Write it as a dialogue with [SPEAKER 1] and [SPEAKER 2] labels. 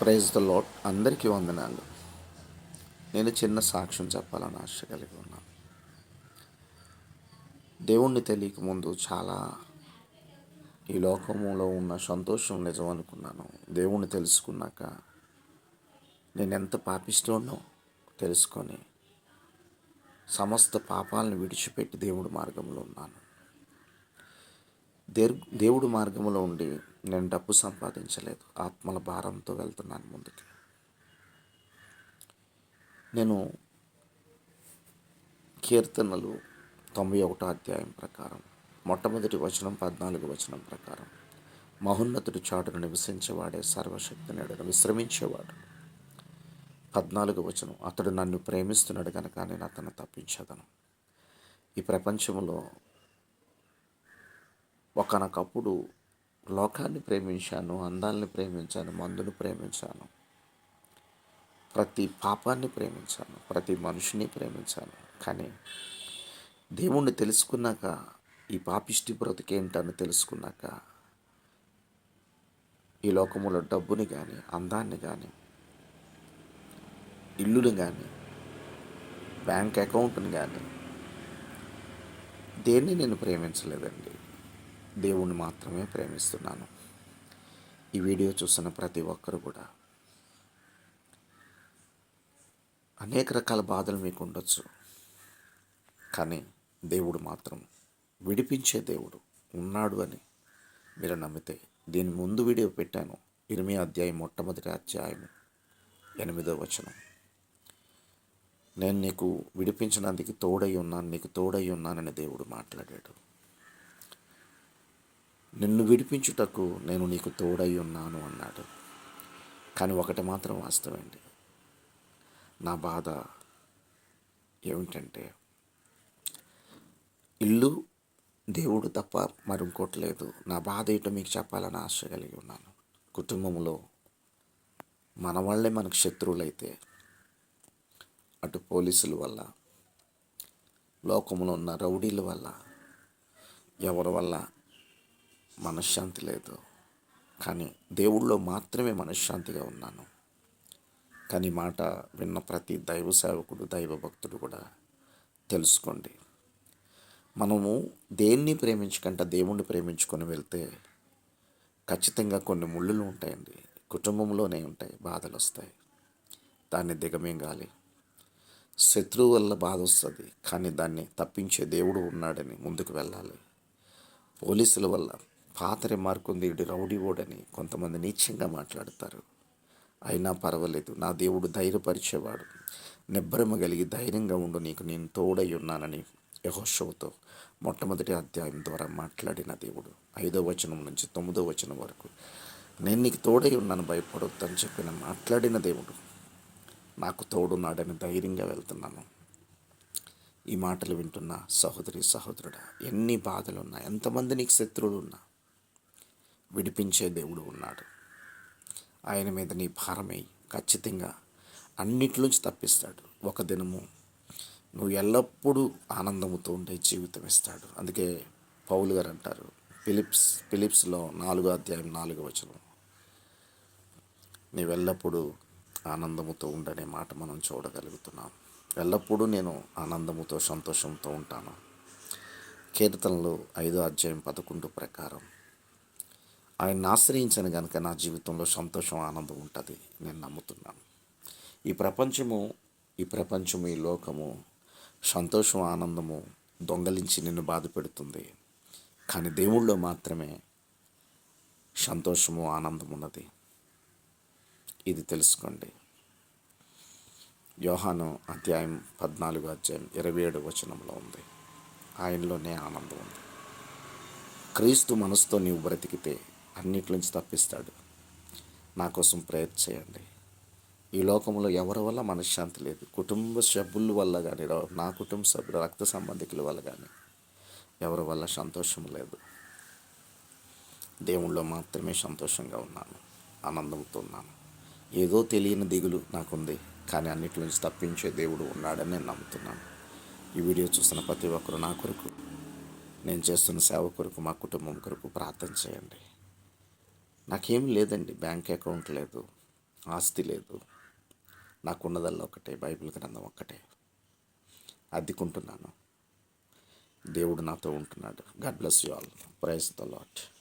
[SPEAKER 1] Praise the lord అందరికీ వందనాలు. నేను చిన్న సాక్ష్యం చెప్పాలని ఆశ కలిగి ఉన్నాను దేవుణ్ణి తెలియక ముందు చాలా ఈ లోకంలో ఉన్న సంతోషం నిజం అనుకున్నాను. దేవుణ్ణి తెలుసుకున్నాక నేను ఎంత పాపిస్తోనో తెలుసుకొని సమస్త పాపాలను విడిచిపెట్టి దేవుడి మార్గంలో ఉన్నాను. దేర్ దేవుడి మార్గంలో ఉండి నేను డబ్బు సంపాదించలేదు. ఆత్మల భారంతో వెళ్తున్నాను ముందుకి. నేను కీర్తనలు తొంభై ఒకటో అధ్యాయం ప్రకారం మొట్టమొదటి వచనం పద్నాలుగు వచనం ప్రకారం మహోన్నతుడి చాటును నివసించేవాడే సర్వశక్తి నేడను విశ్రమించేవాడు. పద్నాలుగు వచనం అతడు నన్ను ప్రేమిస్తున్నాడు కనుక నేను అతను తప్పించదను ఈ ప్రపంచంలో ఒకనొకప్పుడు లోకాన్ని ప్రేమించాను అందాలని ప్రేమించాను మందుని ప్రేమించాను. ప్రతి పాపాన్ని ప్రేమించాను ప్రతి మనిషిని ప్రేమించాను. కానీ దేవుణ్ణి తెలుసుకున్నాక ఈ పాపిష్టి బ్రతికేంటని తెలుసుకున్నాక ఈ లోకములో డబ్బుని కానీ అందాన్ని కానీ ఇల్లుని కానీ బ్యాంక్ అకౌంట్ని కానీ దేన్ని నేను ప్రేమించలేదండి. దేవుణ్ణి మాత్రమే ప్రేమిస్తున్నాను. ఈ వీడియో చూసిన ప్రతి ఒక్కరు కూడా అనేక రకాల బాధలు మీకు ఉండొచ్చు. కానీ దేవుడు మాత్రం విడిపించే దేవుడు ఉన్నాడు అని మీరు నమ్మితే దీని ముందు వీడియో పెట్టాను. ఇరవై అధ్యాయం మొట్టమొదటి అధ్యాయం ఎనిమిదో వచనం. నేను నీకు విడిపించడానికి తోడై ఉన్నాను నీకు తోడై ఉన్నానని దేవుడు మాట్లాడాడు. నిన్ను విడిపించుటకు నేను నీకు తోడై ఉన్నాను అన్నాడు. కానీ ఒకటి మాత్రం వాస్తవండి నా బాధ ఏమిటంటే ఇల్లు దేవుడు తప్ప మరి లేదు. నా బాధ ఏటో మీకు చెప్పాలని ఆశ కలిగి ఉన్నాను. కుటుంబంలో మన వాళ్ళే మనకు శత్రువులైతే అటు పోలీసుల వల్ల లోకంలో ఉన్న రౌడీల వల్ల ఎవరి వల్ల మనశ్శాంతి లేదు. కానీ దేవుళ్ళో మాత్రమే మనశ్శాంతిగా ఉన్నాను. కానీ మాట విన్న ప్రతి దైవ సేవకుడు దైవ భక్తుడు కూడా తెలుసుకోండి. మనము దేన్ని ప్రేమించకుండా దేవుణ్ణి ప్రేమించుకొని వెళ్తే ఖచ్చితంగా కొన్ని ముళ్ళులు ఉంటాయండి. కుటుంబంలోనే ఉంటాయి బాధలు వస్తాయి. దాన్ని దిగమింగాలి. శత్రువు వల్ల బాధ వస్తుంది కానీ దాన్ని తప్పించే దేవుడు ఉన్నాడని ముందుకు వెళ్ళాలి. పోలీసుల వల్ల పాత రిమార్క్ ఉంది ఇటు రౌడీ ఓడని కొంతమంది నీచంగా మాట్లాడతారు. అయినా పర్వాలేదు నా దేవుడు ధైర్యపరిచేవాడు. నిబ్బరమ కలిగి ధైర్యంగా ఉండు నీకు నేను తోడై ఉన్నానని యహోషవుతో మొట్టమొదటి అధ్యాయం ద్వారా మాట్లాడిన దేవుడు. ఐదో వచనం నుంచి తొమ్మిదో వచనం వరకు నేను నీకు తోడై ఉన్నాను భయపడొద్దని చెప్పిన మాట్లాడిన దేవుడు నాకు తోడున్నాడని ధైర్యంగా వెళ్తున్నాను. ఈ మాటలు వింటున్న సహోదరి సహోదరుడా ఎన్ని బాధలు ఉన్నా ఎంతమంది నీకు శత్రువులు ఉన్నా విడిపించే దేవుడు ఉన్నాడు. ఆయన మీద నీ భారమై ఖచ్చితంగా అన్నిటిలోంచి తప్పిస్తాడు. ఒక దినము నువ్వు ఎల్లప్పుడూ ఆనందముతో ఉండే జీవితం ఇస్తాడు. అందుకే పౌలు గారు అంటారు ఫిలిప్స్ ఫిలిప్స్లో నాలుగో అధ్యాయం నాలుగో వచనం నీవెల్లప్పుడూ ఆనందముతో ఉండనే మాట మనం చూడగలుగుతున్నాం. ఎల్లప్పుడూ నేను ఆనందముతో సంతోషంతో ఉంటాను. కీర్తనలు ఐదో అధ్యాయం పదకొండు ప్రకారం ఆయన్ని ఆశ్రయించను కనుక నా జీవితంలో సంతోషం ఆనందం ఉంటుంది నేను నమ్ముతున్నాను. ఈ ప్రపంచము ఈ ప్రపంచము ఈ లోకము సంతోషం ఆనందము దొంగలించి నిన్ను బాధ పెడుతుంది. కానీ దేవుళ్ళో మాత్రమే సంతోషము ఆనందం ఉన్నది. ఇది తెలుసుకోండి. యోహాను అధ్యాయం పద్నాలుగు అధ్యాయం ఇరవై ఏడు వచనంలో ఉంది. ఆయనలోనే ఆనందం ఉంది. క్రీస్తు మనసుతో నీవు బ్రతికితే అన్నిటి నుంచి తప్పిస్తాడు. నా కోసం ప్రయత్నం చేయండి. ఈ లోకంలో ఎవరి వల్ల మనశ్శాంతి లేదు? కుటుంబ సభ్యుల వల్ల కానీ నా కుటుంబ సభ్యుల రక్త సంబంధికుల వల్ల కానీ ఎవరి వల్ల సంతోషం లేదు. దేవుళ్ళో మాత్రమే సంతోషంగా ఉన్నాను. ఆనందంతో ఉన్నాను. ఏదో తెలియని దిగులు నాకుంది కానీ అన్నిటి నుంచి తప్పించే దేవుడు ఉన్నాడని నేను నమ్ముతున్నాను. ఈ వీడియో చూస్తున్న ప్రతి ఒక్కరు నా కొరకు నేను చేస్తున్న సేవ కొరకు మా కుటుంబం కొరకు ప్రార్థన చేయండి. నాకేం లేదండి బ్యాంక్ అకౌంట్ లేదు ఆస్తి లేదు. నాకున్నదల్లా ఒకటే బైబిల్ గ్రంథం ఒక్కటే. అద్దెకుంటున్నాను. దేవుడు నాతో ఉంటున్నాడు. God bless you all. Praise the Lord